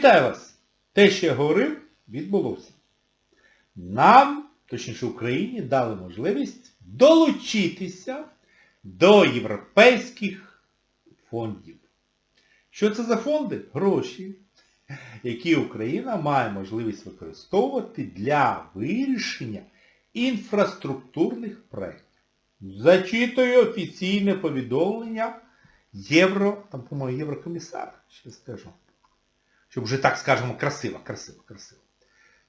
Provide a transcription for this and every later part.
Вітаю вас! Те, що я говорив, відбулося. Нам, точніше Україні, дали можливість долучитися до європейських фондів. Що це за фонди? Гроші, які Україна має можливість використовувати для вирішення інфраструктурних проєктів. Зачитую офіційне повідомлення Євро, там, по-моєму, Єврокомісар, ще скажу. Щоб вже так скажемо красиво, красиво, красиво.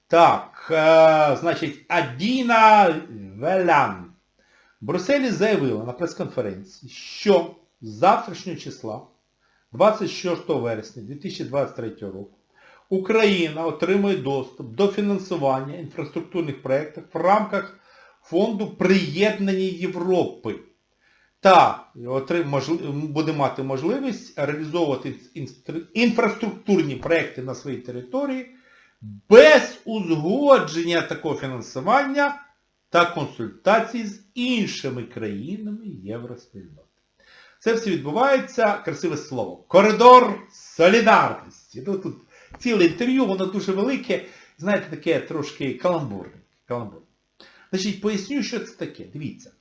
Так, е, значить, Адіна Велян в Брюсселі заявила на прес-конференції, що з завтрашнього числа, 26 вересня 2023 року, Україна отримує доступ до фінансування інфраструктурних проєктів в рамках фонду приєднання Європи та буде мати можливість реалізовувати інфраструктурні проекти на своїй території без узгодження такого фінансування та консультацій з іншими країнами Євроспільноти. Це все відбувається, красиве слово, коридор солідарності. Ну, тут ціле інтерв'ю, воно дуже велике, знаєте, таке трошки каламбурне. Значить, поясню, що це таке. Дивіться.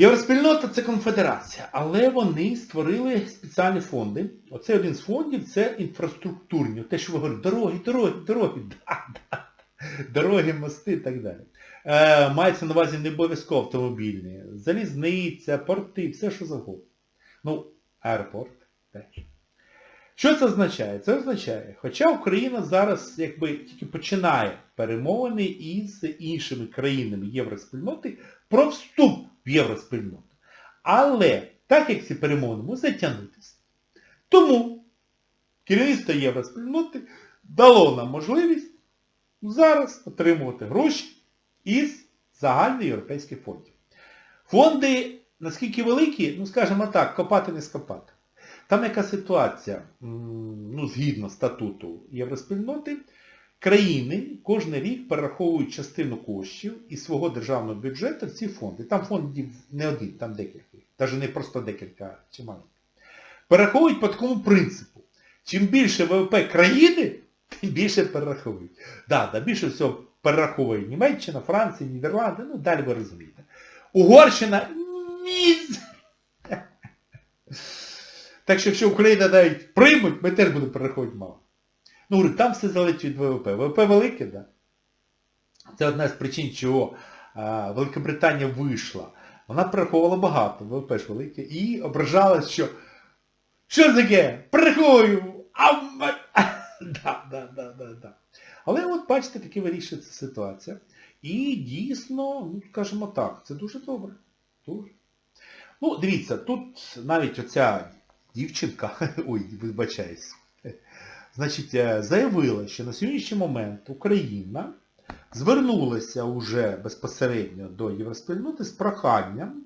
Євроспільнота це конфедерація, але вони створили спеціальні фонди. Оце один з фондів це інфраструктурні. Те, що ви говорите, дороги, дороги, дороги, да, да, дороги, мости і так далі. Е, мається на увазі не обов'язково автомобільні. Залізниця, порти, все що завгодно. Ну, аеропорт теж. Що це означає? Це означає, хоча Україна зараз якби тільки починає перемовини із іншими країнами Євроспільноти про вступ в Євроспільноту. Але так як ці перемовини можуть затягнутися, тому керівництво Євроспільноти дало нам можливість зараз отримувати гроші із загальноєвропейських фондів. Фонди, наскільки великі, ну скажімо так, копати не скопати. Там яка ситуація, ну, згідно статуту Євроспільноти, країни кожен рік перераховують частину коштів із свого державного бюджету в ці фонди. Там фондів не один, там декілька. Навіть не просто декілька, а чимало. Перераховують по такому принципу. Чим більше ВВП країни, тим більше перераховують. Да, да, більше всього перераховує Німеччина, Франція, Нідерланди, ну далі ви розумієте. Угорщина ні. Так що якщо Україна навіть приймуть, ми теж будемо перераховувати мало. Ну, говорю, там все залежить від ВВП. ВВП велике, так? Да? Це одна з причин, чого а, Великобританія вийшла. Вона перераховувала багато, ВВП ж велике, і ображалась, що що таке? Перераховую! А, да, да, да, да, да. Але от бачите, таки вирішується ситуація. І дійсно, ну, скажімо так, це дуже добре. Дуже. Ну, дивіться, тут навіть оця дівчинка, ой, вибачаюсь, значить, е, заявила, що на сьогоднішній момент Україна звернулася уже безпосередньо до Євроспільноти з проханням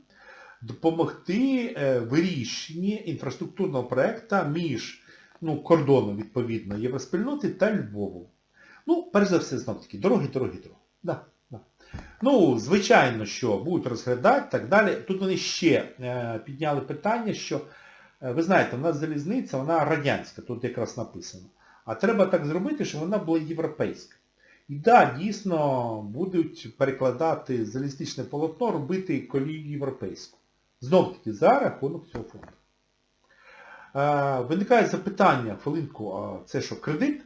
допомогти е, вирішенні інфраструктурного проєкту між ну, кордоном, відповідно, Євроспільноти та Львовом. Ну, перш за все, знов таки, дороги, дороги, дороги. Да, да. Ну, звичайно, що будуть розглядати так далі. Тут вони ще е, підняли питання, що, е, ви знаєте, у нас залізниця, вона радянська, тут якраз написано. А треба так зробити, щоб вона була європейська. І так, да, дійсно, будуть перекладати залізничне полотно, робити колію європейську. Знов таки, за рахунок цього фонду. Е, виникає запитання, хвилинку, а це що, кредит?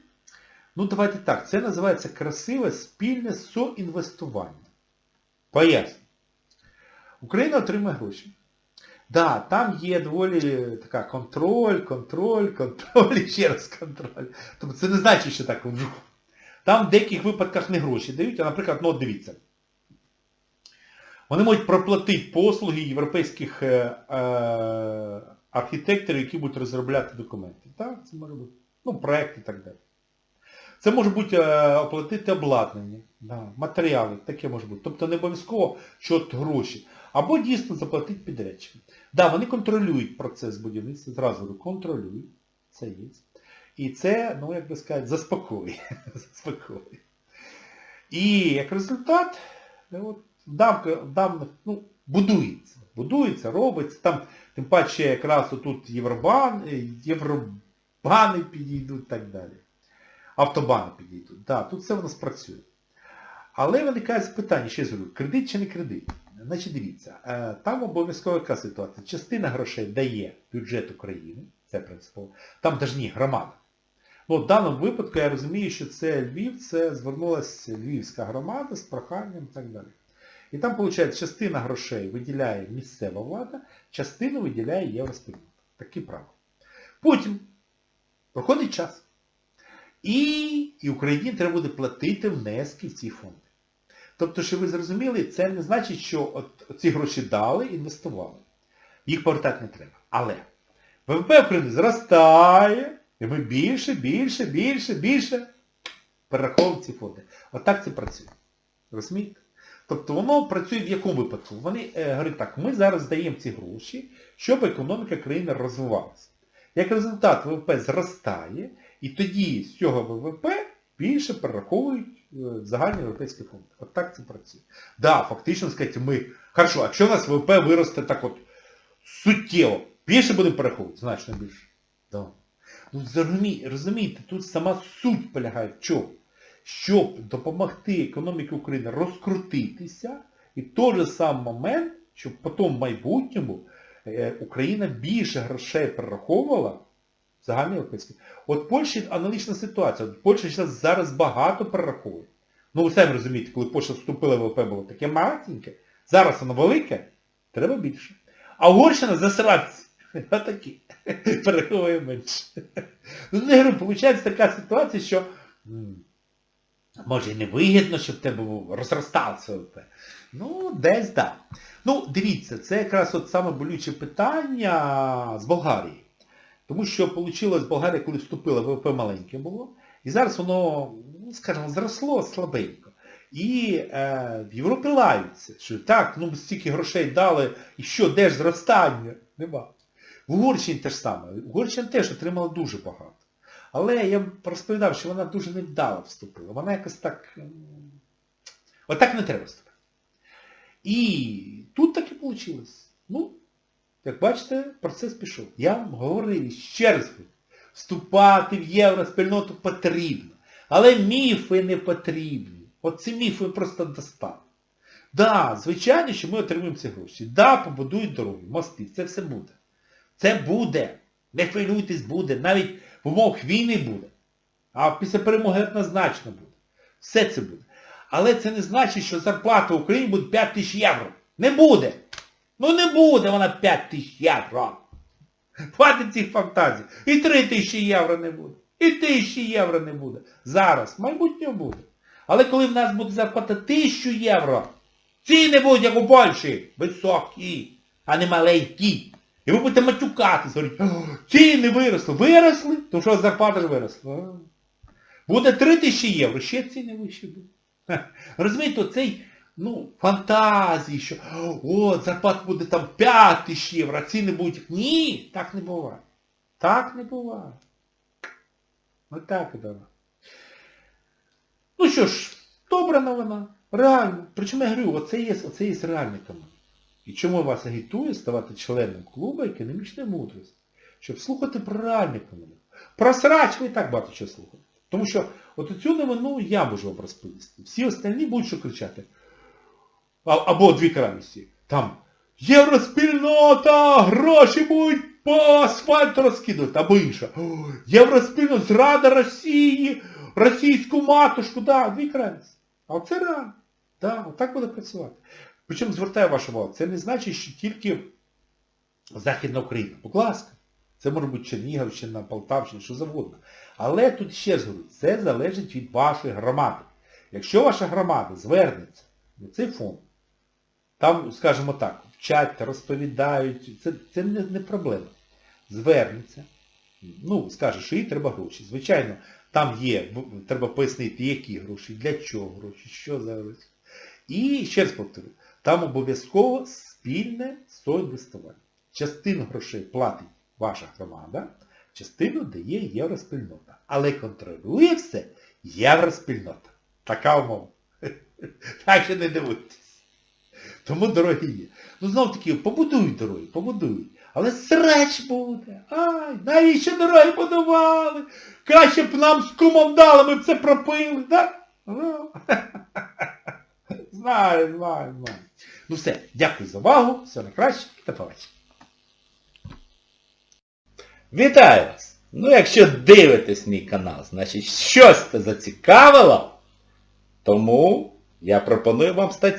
Ну давайте так, це називається красиве спільне соінвестування. Поясню. Україна отримає гроші. Да, там є доволі така контроль, контроль, контроль і ще раз контроль. Тобто це не значить, що так. Там в деяких випадках не гроші дають, а, наприклад, ну от дивіться. Вони можуть проплатити послуги європейських е, е, архітекторів, які будуть розробляти документи. Так, це може бути. Ну, проєкт і так далі. Це може бути е, оплатити обладнання, да, матеріали, таке може бути. Тобто не обов'язково, що от гроші. Або дійсно заплатити підрядчикам. Да, вони контролюють процес будівництва, зразу контролюють. Це є. І це, ну, як би сказати, заспокоює. заспокоює. І як результат, е, от, дам, ну, будується. Будується, робиться. Там, тим паче якраз отут Євробан, е, Євробанк бани підійдуть і так далі. Автобани підійдуть. Да, тут все воно спрацює. Але виникає запитання, ще говорю, кредит чи не кредит? Значить, дивіться, е, там обов'язково яка ситуація. Частина грошей дає бюджет України, це принципово, там навіть ні, громада. Ну, в даному випадку я розумію, що це Львів, це звернулася Львівська громада з проханням і так далі. І там, виходить, частина грошей виділяє місцева влада, частину виділяє євроспільнота. Такі правила. Потім проходить час. І, і Україні треба буде платити внески в ці фонди. Тобто, що ви зрозуміли, це не значить, що от ці гроші дали, інвестували. Їх повертати не треба. Але ВВП України зростає, і ми більше, більше, більше, більше перераховуємо ці фонди. Отак це працює. Розумієте? Тобто воно працює в якому випадку? Вони е, говорять так, ми зараз даємо ці гроші, щоб економіка країни розвивалася. Як результат ВВП зростає, і тоді з цього ВВП більше перераховують е, загальний європейський фонд. От так це працює. Да, фактично сказати, ми... Хорошо, якщо у нас ВВП виросте так от суттєво, більше будемо перераховувати? Значно більше. Да. Ну, розумієте, тут сама суть полягає в чому? Щоб допомогти економіці України розкрутитися, і той же самий момент, щоб потім в майбутньому е, Україна більше грошей перераховувала загальноєвропейський. От Польщі аналогічна ситуація. Польща зараз- багато перераховує. Ну ви самі розумієте, коли Польща вступила, в ВВП було таке маленьке, зараз воно велике, треба більше. А Угорщина засранці. Отакі. Перераховує менше. Ну, не говорю, виходить така ситуація, що може і не вигідно, щоб тебе розростався. Ну, десь так. Да. Ну, дивіться, це якраз от саме болюче питання з Болгарії. Тому що вийшло з Болгарії, коли вступила, ВВП маленьке було. І зараз воно, ну, скажімо, зросло слабенько. І е, в Європі лаються, що так, ну ми стільки грошей дали, і що, де ж зростання? Нема. В Угорщині те ж саме. Угорщина теж отримала дуже багато. Але я розповідав, що вона дуже невдало вступила. Вона якось так... Отак не треба вступити. І тут так і вийшло. Ну, як бачите, процес пішов. Я вам говорив ще раз, вступати в євроспільноту потрібно. Але міфи не потрібні. От ці міфи просто достали. Да, звичайно, що ми отримуємо ці гроші. Да, побудують дороги, мости, це все буде. Це буде. Не хвилюйтесь, буде. Навіть в умовах війни буде. А після перемоги однозначно буде. Все це буде. Але це не значить, що зарплата в Україні буде 5 тисяч євро. Не буде. Ну не буде вона 5 тисяч євро. Хватить цих фантазій. І 3 тисячі євро не буде. І тисячі євро не буде. Зараз. В майбутньому буде. Але коли в нас буде зарплата 1000 євро, ціни будуть, як у Польщі, високі, а не маленькі. І ви будете матюкатись, говорити, ціни виросли. Виросли? То що зарплата ж виросла. Буде 3 тисячі євро, ще ціни вищі будуть. Розумієте, оцей, ну, фантазії, що о, зарплата буде там 5 тисяч євро, а ціни будуть. Ні, так не буває. Так не буває. Ось так і давай. Ну що ж, добра новина. Реально. Причому я говорю, оце є, оце є реальний економіка. І чому вас агітую ставати членом клубу економічної мудрості? Щоб слухати про реальну економіку. Про срач ви і так багато чого слухаєте. Тому що от цю новину я можу вам розповісти. Всі остальні будуть що кричати. Або дві крайності. Там Євроспільнота! Гроші будуть по асфальту розкидувати, або інша. «Ой, Євроспільнота, зрада Росії, російську матушку, да, дві крайності. А оце реально. Да, отак буде працювати. Причому звертаю вашу увагу, це не значить, що тільки Західна Україна. Будь ласка. Це може бути Чернігівщина, Полтавщина, що завгодно. Але тут ще раз це залежить від вашої громади. Якщо ваша громада звернеться на цей фонд, там, скажімо так, вчать, розповідають, це, це не, не проблема. Звернеться, ну, скаже, що їй треба гроші. Звичайно, там є, треба пояснити, які гроші, для чого гроші, що за гроші. І ще раз повторю, там обов'язково спільне соінвестування. Частину грошей платить ваша громада, частину дає євроспільнота. Але контролює все євроспільнота. Така умова. Так що не дивуйтесь. Тому дороги є. Ну знов таки, побудують дороги, побудують. Але срач буде. Ай, навіщо дороги будували? Краще б нам з кумом дали, ми б це пропили, так? Ну. Знаю, знаю, знаю. Ну все, дякую за увагу, все найкраще, до побачення. Вітаю вас! Ну, якщо дивитесь мій канал, значить щось це зацікавило, тому я пропоную вам стати